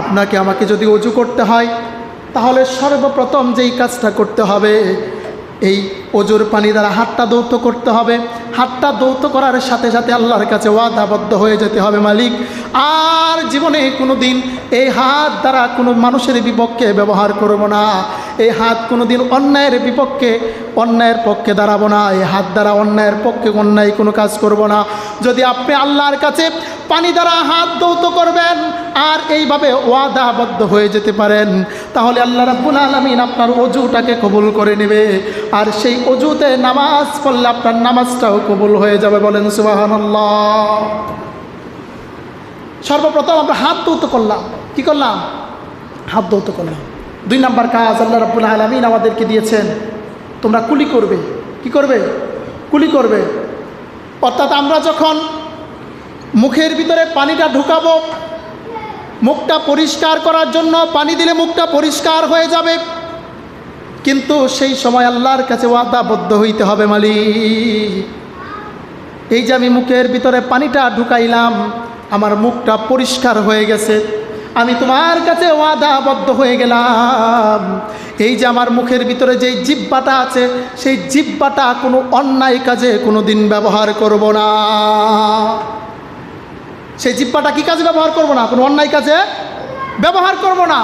আপনাকে আমাকে যদি অজু করতে হয়, তাহলে সর্বপ্রথম যেই কাজটা করতে হবে, এই অজুর পানি দ্বারা হাতটা দৌত করতে হবে। হাতটা দৌত করার সাথে সাথে আল্লাহর কাছে ওয়াদাবদ্ধ হয়ে যেতে হবে মালিক। আর জীবনে কোনো দিন এই হাত দ্বারা কোনো মানুষের বিপক্ষে ব্যবহার করব না। এই হাত কোনো দিন অন্যায়ের বিপক্ষে, অন্যায়ের পক্ষে দাঁড়াবো না। এই হাত দ্বারা অন্যায়ের পক্ষে অন্যায় কোনো কাজ করব না। যদি আপনি আল্লাহর কাছে পানি দ্বারা হাত দৌত করবেন আর এইভাবে ওয়াদাবদ্ধ হয়ে যেতে পারেন। তাহলে আল্লাহ রাব্বুল আলমিন আপনার অজুটাকে কবুল করে নেবে। আর সেই অজুতে নামাজ পড়লে আপনার নামাজটাও কবুল হয়ে যাবে বলেন সুবাহান্লাহ সর্বপ্রথম আমরা হাত দৌত করলাম। কি করলাম? হাত দৌত করলাম। দুই নাম্বার কাজ আল্লাহ রাব্বুল আলমিন আমাদেরকে দিয়েছেন। তোমরা কুলি করবে। কি করবে? কুলি করবে। অর্থাৎ আমরা যখন মুখের ভিতরে পানিটা ঢুকাবো। মুখটা পরিষ্কার করার জন্য পানি দিলে মুখটা পরিষ্কার হয়ে যাবে। কিন্তু সেই সময় আল্লাহর কাছে ওয়াদাবদ্ধ হইতে হবে মালিক। এই যে আমি মুখের ভিতরে পানিটা ঢুকাইলাম, আমার মুখটা পরিষ্কার হয়ে গেছে। আমি তোমার কাছে ওয়াদাবদ্ধ হয়ে গেলাম। এই যে আমার মুখের ভিতরে যেই জিব্বাটা আছে, সেই জিব্বাটা কোনো অন্যায় কাজে কোনো দিন ব্যবহার করব না। সেই জিব্বাটা কি কাজে ব্যবহার করব না? কোনো অন্যায় কাজে ব্যবহার করব না।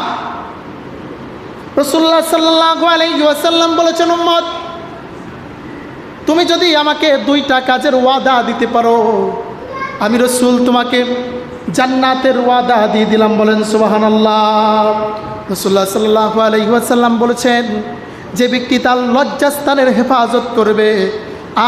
রসুল্লাহ সাল্লাহ আলাইসাল্লাম বলেছেন, উম্মত, তুমি যদি আমাকে দুইটা কাজের ওয়াদা দিতে পারো, আমি রসুল তোমাকে জান্নাতের ওয়াদা দিয়ে দিলাম। বলেন সুবাহান আল্লাহ রসুল্লাহ সাল্লাহ আলহিহাসাল্লাম বলেছেন, যে ব্যক্তি তার লজ্জাস্থানের হেফাজত করবে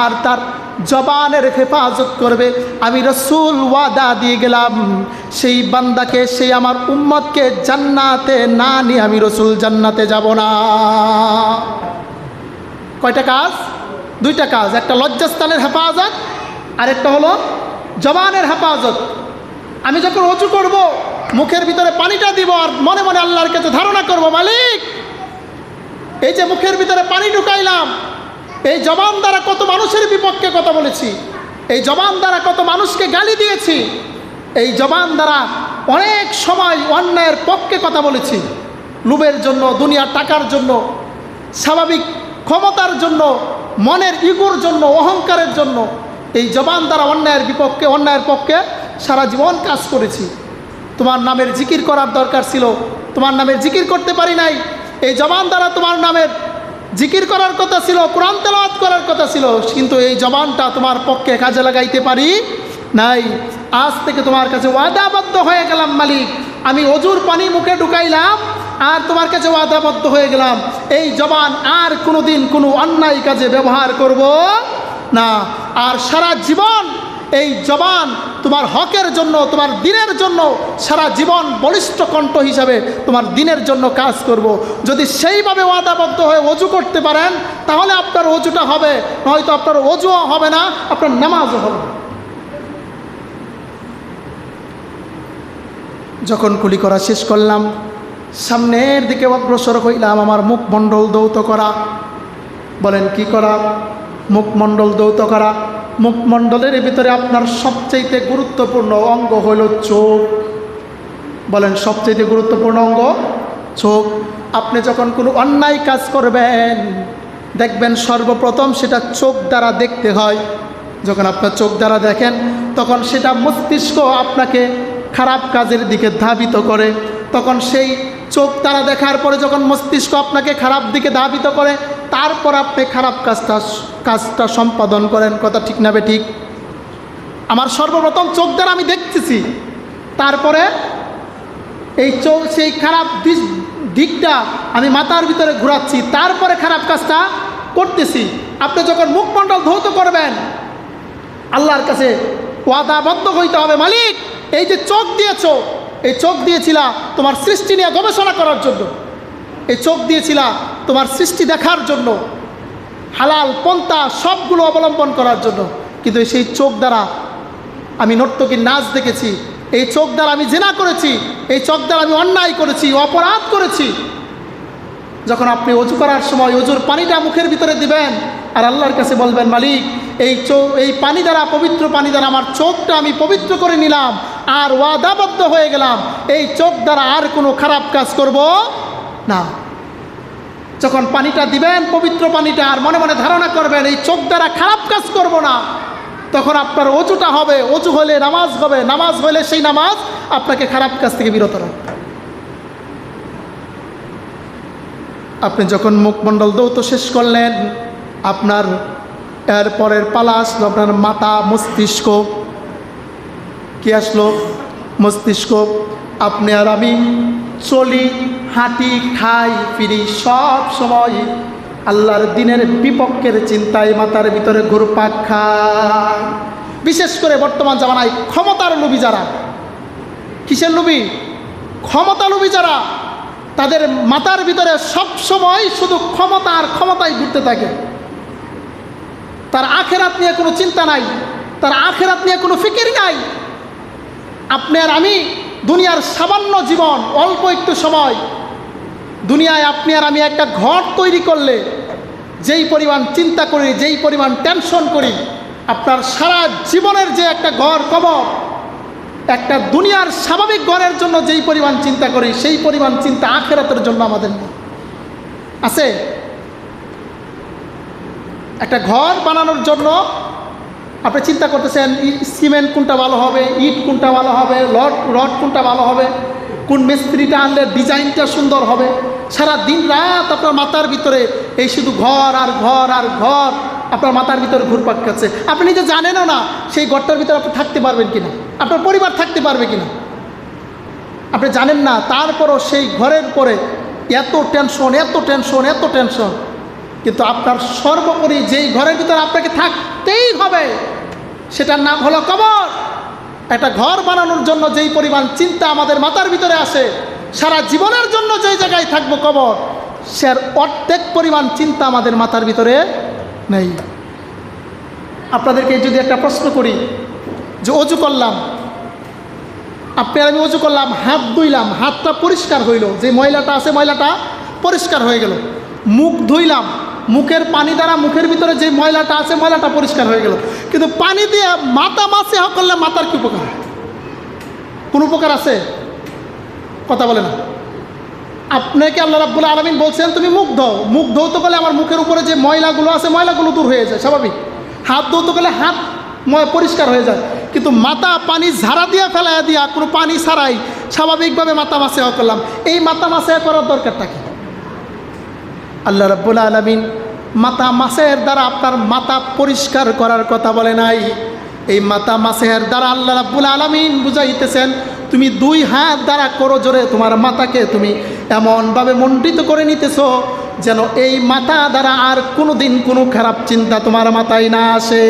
আর তার জবানের হেফাজত করবে। আমি রসুল ওয়াদা দিয়ে গেলাম। সেই বান্দাকে, সেই আমার উম্মতকে জান্নাতে না নিয়ে আমি রসুল জান্নাতে যাব না। কয়টা কাজ? দুইটা কাজ। একটা লজ্জাস্থানের হেফাজত আর একটা হলো জবানের হেফাজত। আমি যখন অচু করব, মুখের ভিতরে পানিটা দিব আর মনে মনে আল্লাহর কাছে ধারণা করব, মালিক, এই যে মুখের ভিতরে পানি ঢুকাইলাম এই জবান দ্বারা কত মানুষের বিপক্ষে কথা বলেছি। এই জবান দ্বারা কত মানুষকে গালি দিয়েছি। এই জবান দ্বারা অনেক সময় অন্যায়ের পক্ষে কথা বলেছি। লুবের জন্য, দুনিয়ার টাকার জন্য, স্বাভাবিক ক্ষমতার জন্য, মনের ইগুর জন্য, অহংকারের জন্য এই জবান দ্বারা অন্যায়ের বিপক্ষে, অন্যায়ের পক্ষে সারা জীবন কাজ করেছি। তোমার নামের জিকির করার দরকার ছিল। তোমার নামের জিকির করতে পারি নাই। এই জবান দ্বারা তোমার নামের জিকির করার কথা ছিল, কোরআন তেলাওয়াত করার কথা ছিল, কিন্তু এই জবানটা তোমার পক্ষে কাজে লাগাইতে পারি নাই। আজ থেকে তোমার কাছে ওয়াদাবদ্ধ হয়ে গেলাম, মালিক। আমি অজুর পানি মুখে ঢুকাইলাম আর তোমার কাছে ওয়াদাবদ্ধ হয়ে গেলাম। এই জবান আর কোনো দিন কোনো অন্যায় কাজে ব্যবহার করব না। আর সারা জীবন এই জবান তোমার হকের জন্য, তোমার দিনের জন্য সারা জীবন বলিষ্ঠ কণ্ঠ হিসাবে তোমার দিনের জন্য কাজ করব। যদি সেইভাবে ওয়াদাবদ্ধ হয়ে অজু করতে পারেন, তাহলে আপনার অজুটা হবে। নয়তো আপনার অজুও হবে না, আপনার নামাজও হবে যখন কুলি করা শেষ করলাম, সামনের দিকে অগ্রসর হইলাম, আমার মুখমণ্ডল দৌত করা। বলেন, কি করা? মুখমণ্ডল দৌত করা। মুখমণ্ডলের ভিতরে আপনার সবচাইতে গুরুত্বপূর্ণ অঙ্গ হইল চোখ। বলেন, সবচাইতে গুরুত্বপূর্ণ অঙ্গ চোখ। আপনি যখন কোনো অন্যায় কাজ করবেন, দেখবেন সর্বপ্রথম সেটা চোখ দ্বারা দেখতে হয়। যখন আপনার চোখ দ্বারা দেখেন, তখন সেটা মস্তিষ্ক আপনাকে খারাপ কাজের দিকে ধাবিত করে। তখন সেই চোখ দ্বারা দেখার পরে যখন মস্তিষ্ক আপনাকে খারাপ দিকে ধাবিত করে তারপর আপনি খারাপ কাজটা কাজটা সম্পাদন করেন, কথা ঠিক না ঠিক? আমার সর্বপ্রথম চোখ দ্বারা আমি দেখতেছি। তারপরে এই চোখ, সেই খারাপ দিক- দিকটা আমি মাথার ভিতরে ঘোরাচ্ছি। তারপরে খারাপ কাজটা করতেছি। আপনি যখন মুখমণ্ডল ধৌত করবেন, আল্লাহর কাছে ওয়াদাবদ্ধ হইতে হবে। মালিক, এই যে চোখ দিয়েছ, এই চোখ দিয়েছিলা তোমার সৃষ্টি নিয়ে গবেষণা করার জন্য। এই চোখ দিয়েছিলা তোমার সৃষ্টি দেখার জন্য, হালাল পন্থা সবগুলো অবলম্বন করার জন্য। কিন্তু সেই চোখ দ্বারা আমি নর্তকীর নাচ দেখেছি, এই চোখ দ্বারা আমি জেনা করেছি, এই চোখ দ্বারা আমি অন্যায় করেছি, অপরাধ করেছি। যখন আপনি অজু করার সময় অজুর পানিটা মুখের ভিতরে দিবেন, আর আল্লাহর কাছে বলবেন, মালিক, এই চোখ এই পানি দ্বারা, পবিত্র পানি দ্বারা আমার চোখটা আমি পবিত্র করে নিলাম, আর ওয়াদাবদ্ধ হয়ে গেলাম, এই চোখ দ্বারা আর কোনো খারাপ কাজ করব না। যখন পানিটা দিবেন, পবিত্র পানিটা, আর মনে মনে ধারণা করবেন, এই চোখ দ্বারা খারাপ কাজ করব না। তখন আপনার অজুটা হবে, অজু হলে নামাজ হবে, নামাজ হলে সেই নামাজ আপনাকে খারাপ কাজ থেকে বিরত রাখবে। আপনি যখন মুখমণ্ডল দৌত শেষ করলেন, আপনার এরপরের পালা আসলো, আপনার মাথা, মস্তিষ্ক, কি আসলো? মস্তিষ্ক, আপনি আর আমি চলি হাঁটি, খাই, ফিরি সব সময় আল্লাহর দিনের বিপক্ষের চিন্তায় মাথার ভিতরে ঘুরপাক খায়। বিশেষ করে বর্তমান জামানায় ক্ষমতার লোভী যারা, কিসের লোভী? ক্ষমতা লোভী যারা, তাদের মাথার ভিতরে সব সময় শুধু ক্ষমতা আর ক্ষমতাই ঘুরতে থাকে। তার আখেরাত নিয়ে কোনো চিন্তা নাই, তার আখেরাত নিয়ে কোনো ফিকির নাই। আপনি আর আমি দুনিয়ার সামান্য জীবন অল্প একটু সময় দুনিয়ায় আপনি আর আমি একটা ঘর তৈরি করলে, যেই পরিমাণ চিন্তা করি, যেই পরিমাণ টেনশন করি, আপনার সারা জীবনের যে একটা ঘর কবর, একটা দুনিয়ার স্বাভাবিক ঘরের জন্য যেই পরিমাণ চিন্তা করি, সেই পরিমাণ চিন্তা আখেরাতের জন্য আমাদের নেই আছে? একটা ঘর বানানোর জন্য আপনি চিন্তা করতেছেন সিমেন্ট কোনটা ভালো হবে, ইট কোনটা ভালো হবে লড রড কোনটা ভালো হবে, কোন মিস্ত্রিটা আনলে ডিজাইনটা সুন্দর হবে। সারা দিন রাত আপনার মাথার ভিতরে এই শুধু ঘর আর ঘর আর ঘর আপনার মাথার ভিতরে ঘুরপাক খাচ্ছে। আপনি নিজে জানেনও না সেই ঘরটার ভিতরে আপনি থাকতে পারবেন কিনা। আপনার পরিবার থাকতে পারবে কিনা। আপনি জানেন না, তারপরও সেই ঘরের পরে এত টেনশন এত টেনশন এত টেনশন কিন্তু আপনার সর্বোপরি যেই ঘরের ভিতরে আপনাকে থাকতেই হবে, সেটার নাম হলো কবর। একটা ঘর বানানোর জন্য যেই পরিমাণ চিন্তা আমাদের মাথার ভিতরে আসে সারা জীবনের জন্য যেই জায়গায় থাকব কবর, সের অর্ধেক পরিমাণ চিন্তা আমাদের মাথার ভিতরে নেই। আপনাদেরকে যদি একটা প্রশ্ন করি, যে অজু করলাম, আপনি আমি অজু করলাম, হাত ধুইলাম, হাতটা পরিষ্কার হইল, যে ময়লাটা আছে ময়লাটা পরিষ্কার হয়ে গেল। মুখ ধুইলাম, মুখের পানি দ্বারা মুখের ভিতরে যে ময়লাটা আছে ময়লাটা পরিষ্কার হয়ে গেল। কিন্তু পানি দিয়ে মাথা হক করলে মাথার কি উপকার? কোন উপকার আছে? কথা বলে না। আপনাকে আল্লাহ রাব্বুল আলমিন বলছেন, তুমি মুখ ধো মুখ ধৌতে গেলে আমার মুখের উপরে যে ময়লাগুলো আছে, ময়লাগুলো দূর হয়ে যায়, স্বাভাবিক। হাত ধৌতে গেলে হাত ময় পরিষ্কার হয়ে যায়। কিন্তু মাথা পানি ঝাড়া দিয়া ফেলাইয়া দিয়া কোনো পানি ছাড়াই স্বাভাবিকভাবে মাথা মাসে করলাম। এই মাথা মাসে করার দরকারটা কি? আল্লাহ রাব্বুল আলমিন মাথা মাসের দ্বারা আপনার মাথা পরিষ্কার করার কথা বলে নাই। এই মাথা মাসের দ্বারা আল্লাহ রাব্বুল আলমিন বুঝাইতেছেন তুমি দুই হাত দ্বারা করো জোরে তোমার মাতাকে তুমি এমনভাবে মণ্ডিত করে নিতেছ যেন এই মাতা দ্বারা আর কোনো দিন কোনো খারাপ চিন্তা তোমার মাথায় না আসে।